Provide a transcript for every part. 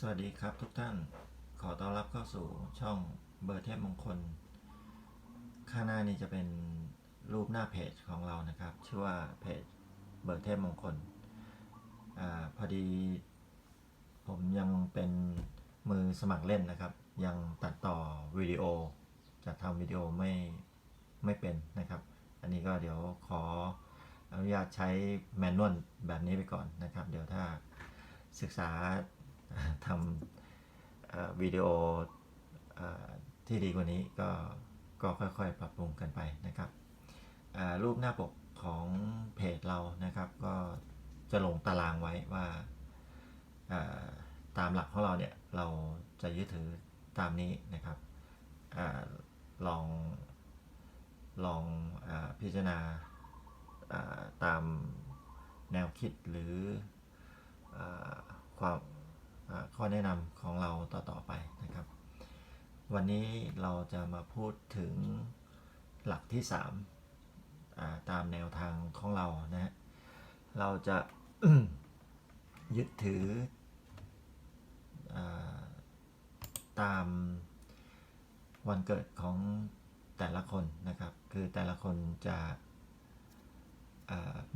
สวัสดีครับทุกท่าน ขอต้อนรับเข้าสู่ช่องเบอร์เทพมงคล ข้างหน้านี้จะเป็นรูปหน้าเพจของเรานะครับ ชื่อว่าเพจเบอร์เทพมงคลอาพอดี ผมยังเป็นมือสมัครเล่นนะครับ ยังตัดต่อวิดีโอ จะทำวิดีโอไม่ไม่เป็นนะครับ อันนี้ก็เดี๋ยวขออนุญาตใช้แมนนวลแบบนี้ไปก่อนนะครับ เดี๋ยวถ้าศึกษา ทำวิดีโอที่ดีกว่านี้ก็ก็ค่อยๆ ปรับปรุงกันไปนะครับ รูปหน้าปกของเพจเรานะครับก็จะลงตารางไว้ว่าตามหลักของเราเนี่ยเราจะยึดถือตามนี้นะครับอลองลองอพิจารณาตามแนวคิดหรืออความ ข้อแนะนำของเราต่อๆไปนะครับ วันนี้เราจะมาพูดถึงหลักที่3าตามแนวทางของเรานะฮะเราจะยึดถืออตามวันเกิดของแต่ละคนนะครับ คือแต่ละคนจะ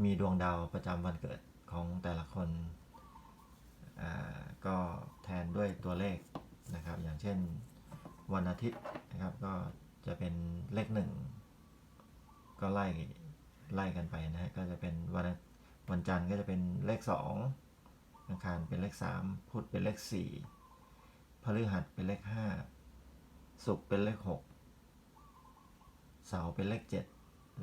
มีดวงดาวประจำวันเกิดของแต่ละคน ก็แทนด้วยตัวเลขนะครับ อย่างเช่นวันอาทิตย์นะครับ ก็จะเป็นเลขหนึ่งก็ไล่ไล่กันไปนะฮะก็จะเป็นวันวันจันทร์ก็จะเป็นเลขสองอังคารเป็นเลขสามพุธเป็นเลขสี่พฤหัสเป็นเลขห้าศุกร์เป็นเลขหกเสาร์เป็นเลขเจ็ด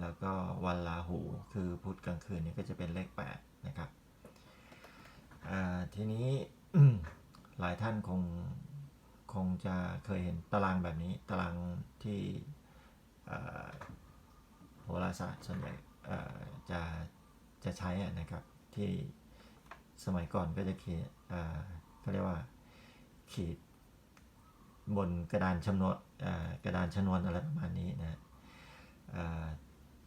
แล้วก็วันลาหูคือพุธกลางคืนเนี่ยก็จะเป็นเลขแปดนะครับทีนี้ หลายท่านคงคงจะเคยเห็นตารางแบบนี้ ตารางที่โหราศาสตร์ส่วนใหญ่จะจะใช้นะครับที่สมัยก่อนก็จะเขียนเขาเรียกว่าขีดบนกระดานชำนวนกระดานชนวนอะไรประมาณนี้นะ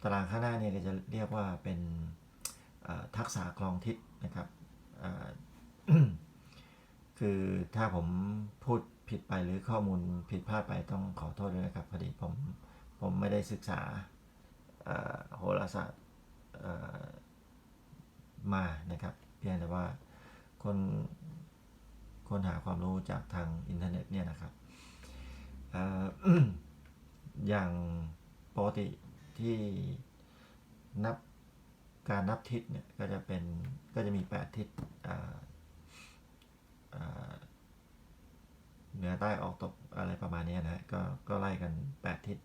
ตารางข้างหน้าเนี่ยก็จะเรียกว่าเป็นทักษะคลองทิศนะครับ คือถ้าผมพูดผิดไปหรือข้อมูลผิดพลาดไปต้องขอโทษด้วยนะครับพอดีผมผมไม่ได้ศึกษาโหราศาสตร์มานะครับ เพียงแต่ว่าคนคนหาความรู้จากทางอินเทอร์เน็ตเนี่ยนะครับออย่างปกติที่นับการนับทิศเนี่ยก็จะเป็นก็จะมี 8 ทิศ เหนือใต้ออกตกอะไรประมาณนี้นะก็ก็ไล่กัน 8 ทิศ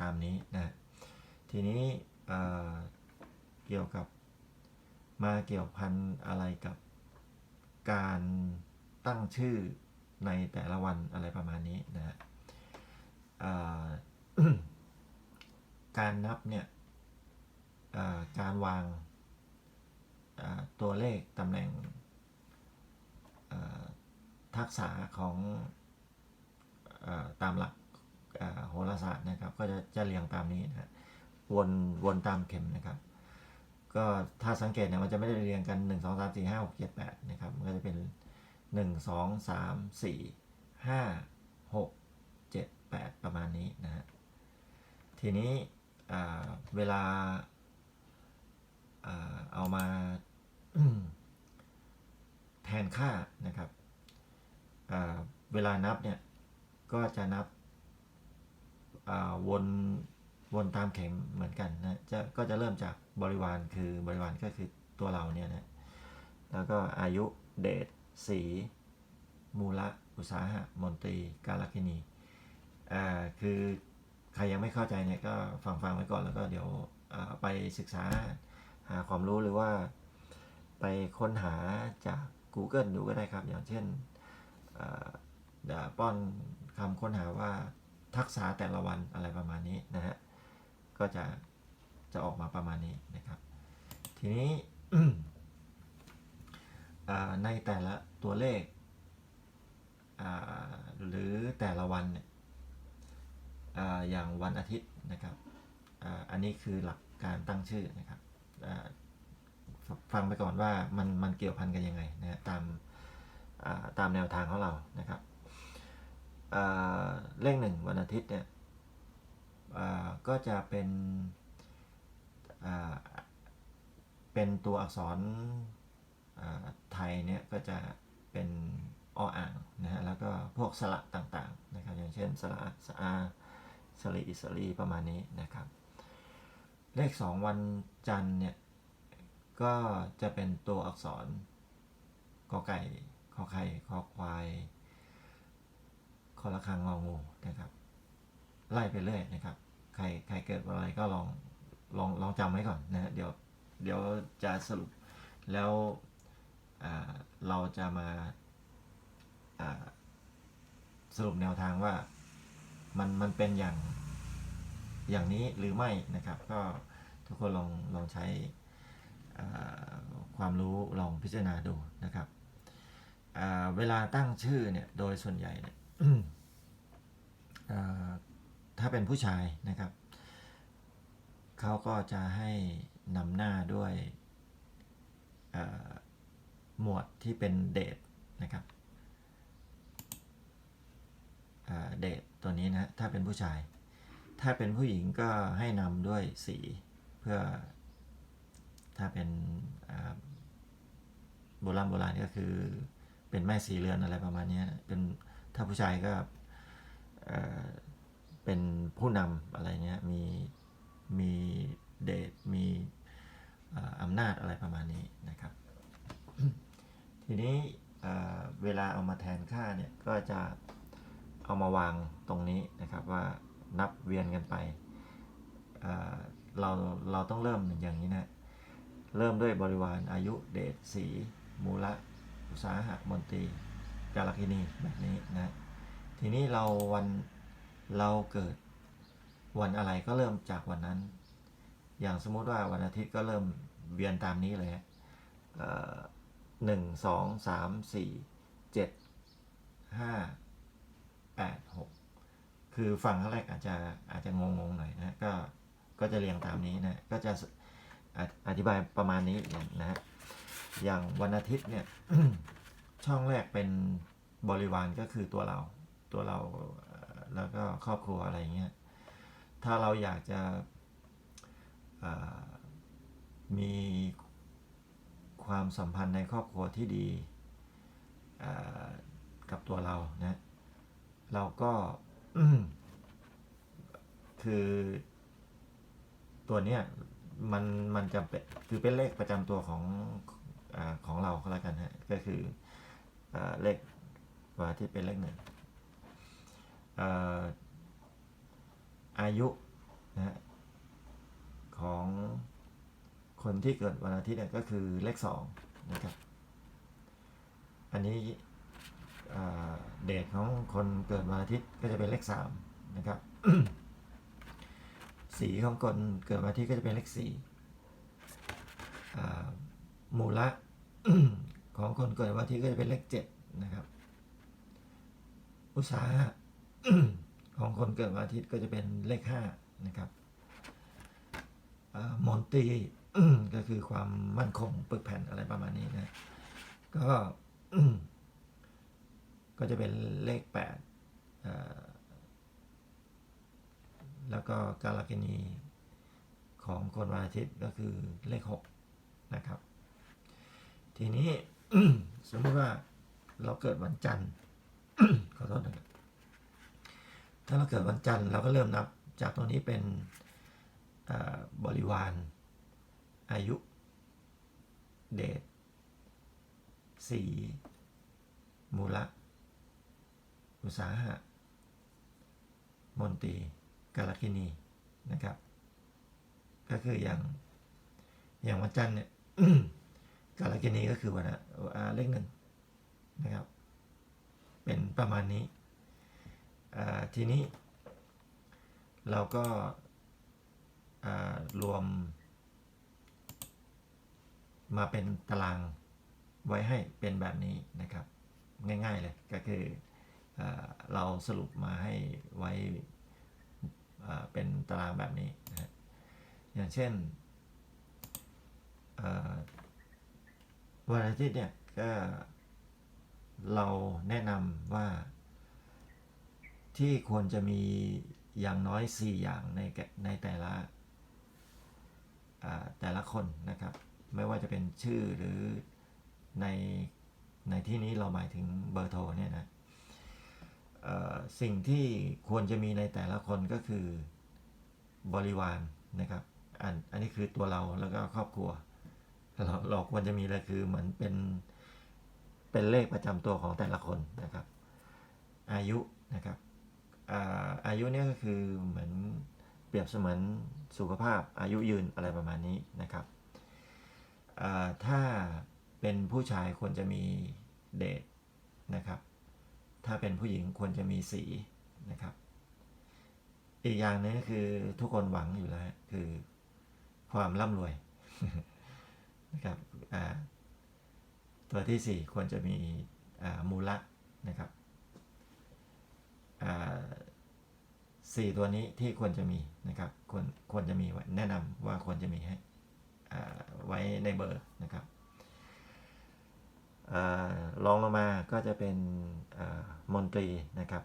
ตามนี้นะทีนี้เกี่ยวกับมาเกี่ยวพันอะไรกับการตั้งชื่อในแต่ละวันอะไรประมาณนี้นะฮะการนับเนี่ยการวางตัวเลขตำแหน่ง ทักษะของอตามหลักโหราศาสตร์นะครับ ก็จะจะเรียงตามนี้นะวนวนตามเข็มนะครับ ก็ถ้าสังเกตเนี่ยมันจะไม่ได้เรียงกัน 1 2 3 4 5 6 7 8นะครับมันก็จะเป็น 1 2 3 4 5 6 7 8 ประมาณนี้นะฮะทีนี้เวลาเอามา แทนค่านะครับเวลานับเนี่ยก็จะนับวนวนตามเข็มเหมือนกันนะจะก็จะเริ่มจากบริวารคือบริวารก็คือตัวเราเนี่ยนะแล้วก็อายุเดชสีมูละ อุตสาหะมนตรี กาลคินีอ่าคือใครยังไม่เข้าใจเนี่ยก็ฟังฟังไว้ก่อนแล้วก็เดี๋ยวไปศึกษาหาความรู้หรือว่าไปค้นหาจาก Google ดูก็ได้ครับ อย่างเช่นป้อนคำค้นหาว่าทักษะแต่ละวันอะไรประมาณนี้นะฮะ ก็จะจะออกมาประมาณนี้นะครับ ทีนี้ในแต่ละตัวเลข หรือแต่ละวันเนี่ยอย่างวันอาทิตย์นะครับ อันนี้คือหลักการตั้งชื่อนะครับ ฟังไปก่อนว่ามันมันเกี่ยวพันกันยังไงนะฮะตามตามแนวทางของเรานะครับเลขหนึ่งวันอาทิตย์เนี่ยก็จะเป็นเป็นตัวอักษรไทยเนี่ยก็จะเป็นออ่างนะฮะแล้วก็พวกสระต่างๆนะครับอย่างเช่นสระสอาสลีอิสลีประมาณนี้นะครับ เลข 2 วันจันทร์เนี่ย ก็จะเป็นตัวอักษรกอไก่ขอไข่ขอควายคอละคังงองูนะครับ ไล่ไปเรื่อยนะครับ ใครใครเกิดอะไรก็ลองลองลองจำไว้ก่อนนะฮะเดี๋ยวเดี๋ยวจะสรุปแล้วเราจะมาสรุปแนวทางว่ามันมันเป็นอย่างอย่างนี้หรือไม่นะครับ ก็ทุกคนลองลองใช้ ความรู้ลองพิจารณาดูนะครับอ่าเวลาตั้งชื่อเนี่ยโดยส่วนใหญ่เนี่ยอ่าถ้าเป็นผู้ชายนะครับ เขาก็จะให้นำหน้าด้วยอ่าหมวดที่เป็นเดทนะครับอ่าเดทตัวนี้นะถ้าเป็นผู้ชาย ถ้าเป็นผู้หญิงก็ให้นำด้วยสีเพื่อ ถ้าเป็นโบราณโบราณก็คือเป็นแม่สีเรือนอะไรประมาณนี้เป็นถ้าผู้ชายก็เป็นผู้นำอะไรเงี้ยมีมีเดชมีอำนาจอะไรประมาณนี้นะครับ ทีนี้เวลาเอามาแทนค่าเนี่ยก็จะเอามาวางตรงนี้นะครับว่านับเวียนกันไปเอ่อเราเราต้องเริ่มอย่างนี้นะ เริ่มด้วยบริวารอายุเดชสีมูละ อุสาหะมนตรีกาลคินีแบบนี้นะทีนี้เราวันเราเกิดวันอะไรก็เริ่มจากวันนั้น อย่างสมมุติว่าวันอาทิตย์ก็เริ่มเวียนตามนี้เลยฮะเอ่อหนึ่งสองสามสี่เจ็ดห้าแปดหกคือฟังครั้งแรกอาจจะอาจจะงงๆหน่อยนะก็ก็จะเรียงตามนี้นะก็จะ อธิบายประมาณนี้นะฮะอย่างวันอาทิตย์เนี่ยช่องแรกเป็นบริวารก็คือตัวเราตัวเราแล้วก็ครอบครัวอะไรเงี้ยถ้าเราอยากจะมีความสัมพันธ์ในครอบครัวที่ดีกับตัวเรานะเราก็คือตัวเนี้ย มันมันจะเป็นคือเป็นเลขประจำตัวของอของเราก็แล้วกันฮะก็คืออเลขว่าที่เป็นเลขหนึ่งอายุนะฮะของคนที่เกิดวันอาทิตย์เนี่ยก็คือเลขสองนะครับอันนี้เดทของคนเกิดวันอาทิตย์ก็จะเป็นเลขสามนะครับ สีของคนเกิดวันอาทิตย์ก็จะเป็นเลขสี่มูละของคนเกิดวันอาทิตย์ก็จะเป็นเลขเจ็ดนะครับ อุตสาหะของคนเกิดวันอาทิตย์ก็จะเป็นเลขห้านะครับมอนตีก็คือความมั่นคงปึกแผ่นอะไรประมาณนี้นะ ก็ก็จะเป็นเลขแปดอ่า แล้วก็กาลกินีของคนวันอาทิตย์ก็คือเลขหกนะครับ ทีนี้สมมติว่าเราเกิดวันจันทร์ขอโทษนะครับถ้าเราเกิดวันจันทร์เราก็เริ่มนับจากตรงนี้เป็นบริวาร อายุ เดชสีมูละ อุตสาหะ มนตรี กาลกินีนะครับ ก็คืออย่าง อย่างวันจันทร์เนี่ยกาลกินีก็คือวันอะอ่าเลขหนึ่งนะครับ เป็นประมาณนี้ทีนี้เราก็รวม มาเป็นตารางไว้ให้เป็นแบบนี้นะครับ ง่ายๆเลยก็คืออเราสรุปมาให้ไว้ เป็นตารางแบบนี้นะอย่างเช่นวันอาทิตย์เนี่ยก็เราแนะนำว่า ที่ควรจะมีอย่างน้อย 4 อย่างในในแต่ละแต่ละคนนะครับ ไม่ว่าจะเป็นชื่อหรือในในที่นี้เราหมายถึงเบอร์โทรเนี่ยนะ สิ่งที่ควรจะมีในแต่ละคนก็คือบริวารนะครับ อันอันนี้คือตัวเราแล้วก็ครอบครัว เราเราควรจะมีเลยคือเหมือนเป็นเป็นเลขประจำตัวของแต่ละคนนะครับ อายุนะครับอายุเนี่ยก็คือเหมือนเปรียบเสมือนสุขภาพอายุยืนอะไรประมาณนี้นะครับถ้าเป็นผู้ชายควรจะมีเดทนะครับ ถ้าเป็นผู้หญิงควรจะมีสีนะครับ อีกอย่างนึงก็คือทุกคนหวังอยู่แล้ว คือความร่ำรวยนะครับตัวที่สี่ควรจะมีมูละนะครับสี่ตัวนี้ที่ควรจะมีนะครับควรควรจะมีแนะนำว่าควรจะมีให้ไว้ในเบอร์นะครับ อารองลงมาก็จะเป็นมนตรีนะครับ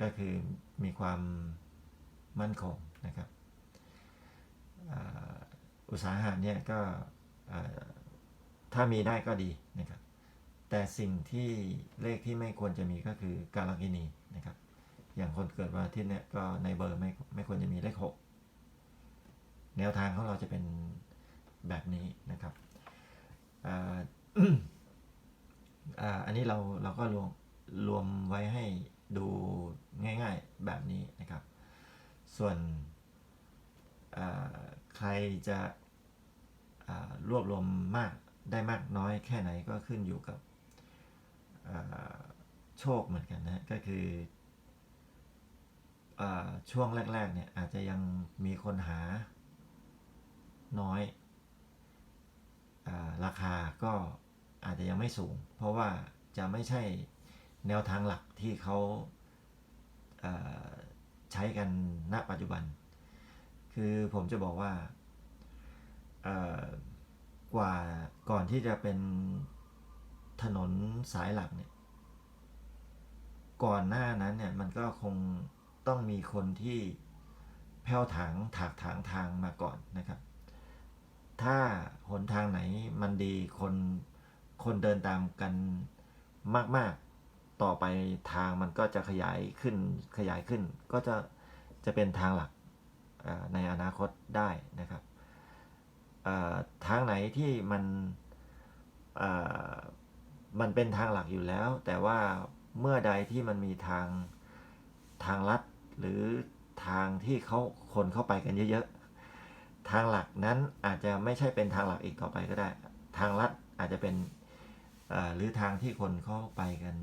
ก็คือมีความมั่นคงนะครับอุตสาหะเนี่ยก็ถ้ามีได้ก็ดีนะครับ แต่สิ่งที่เลขที่ไม่ควรจะมีก็คือการกินีนะครับ อย่างคนเกิดวันอาทิตย์เนี่ยก็ในเบอร์ไม่ไม่ควรจะมีเลขหกแนวทางของเราจะเป็นแบบนี้นะครับ อ่าอันนี้เราเราก็รวมรวมไว้ให้ดูง่ายๆแบบนี้นะครับ ส่วนใครจะรวบรวมมากได้มากน้อยแค่ไหนก็ขึ้นอยู่กับโชคเหมือนกันนะก็คืออช่วงแรกๆเนี่ยอาจจะยังมีคนหาน้อยอราคาก็ อาจจะยังไม่สูง เพราะว่าจะไม่ใช่แนวทางหลักที่เขาอ่าใช้กันณปัจจุบัน คือผมจะบอกว่ากว่าก่อนที่จะเป็นถนนสายหลักเนี่ย ก่อนหน้านั้นเนี่ยมันก็คงต้องมีคนที่แผ้วถางถากถางทางมาก่อนนะครับ ถ้าหนทางไหนมันดีคน คนเดินตามกันมาก ๆ ต่อไปทางมันก็จะขยายขึ้นขยายขึ้น ก็จะจะเป็นทางหลักในอนาคตได้นะครับทางไหนที่มันมันเป็นทางหลักอยู่แล้ว แต่ว่าเมื่อใดที่มันมีทางทางลัดหรือทางที่เขาคนเข้าไปกันเยอะๆ ทางหลักนั้นอาจจะไม่ใช่เป็นทางหลักอีกต่อไปก็ได้ ทางลัดอาจจะเป็น หรือทางที่คนเข้าไปกัน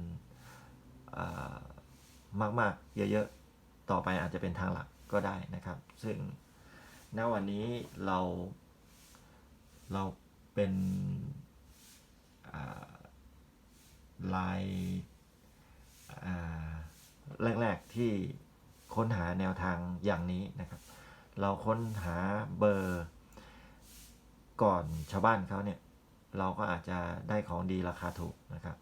มากๆ เยอะๆ ต่อไปอาจจะเป็นทางหลักก็ได้นะครับ ซึ่งณวันนี้เราเราเป็นลายแรก ๆ ที่ค้นหาแนวทางอย่างนี้นะครับ เราค้นหาเบอร์ก่อนชาวบ้านเขาเนี่ย เราก็อาจจะได้ของดีราคาถูกนะครับ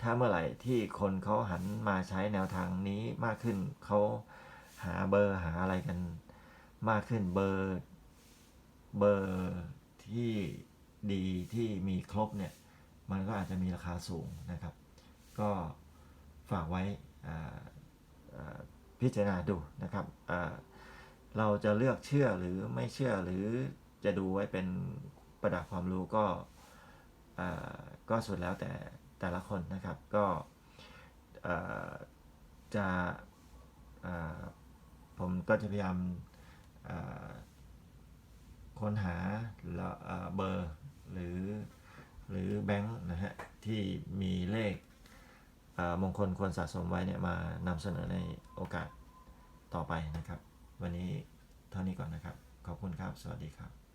ถ้าเมื่อไหร่ที่คนเขาหันมาใช้แนวทางนี้มากขึ้นเขาหาเบอร์หาอะไรกันมากขึ้นเบอร์เบอร์ที่ดีที่มีครบเนี่ย มันก็อาจจะมีราคาสูงนะครับ ก็ฝากไว้พิจารณาดูนะครับเราจะเลือกเชื่อหรือไม่เชื่อหรือจะดูไว้เป็นประดับความรู้ก็ ก็สุดแล้วแต่แต่ละคนนะครับก็จะผมก็จะพยายามค้นหาแล้วอ่าเบอร์หรือหรือแบงค์นะฮะที่มีเลขมงคลควรสะสมไว้เนี่ยมานำเสนอในโอกาสต่อไปนะครับ วันนี้เท่านี้ก่อนนะครับ ขอบคุณครับ สวัสดีครับ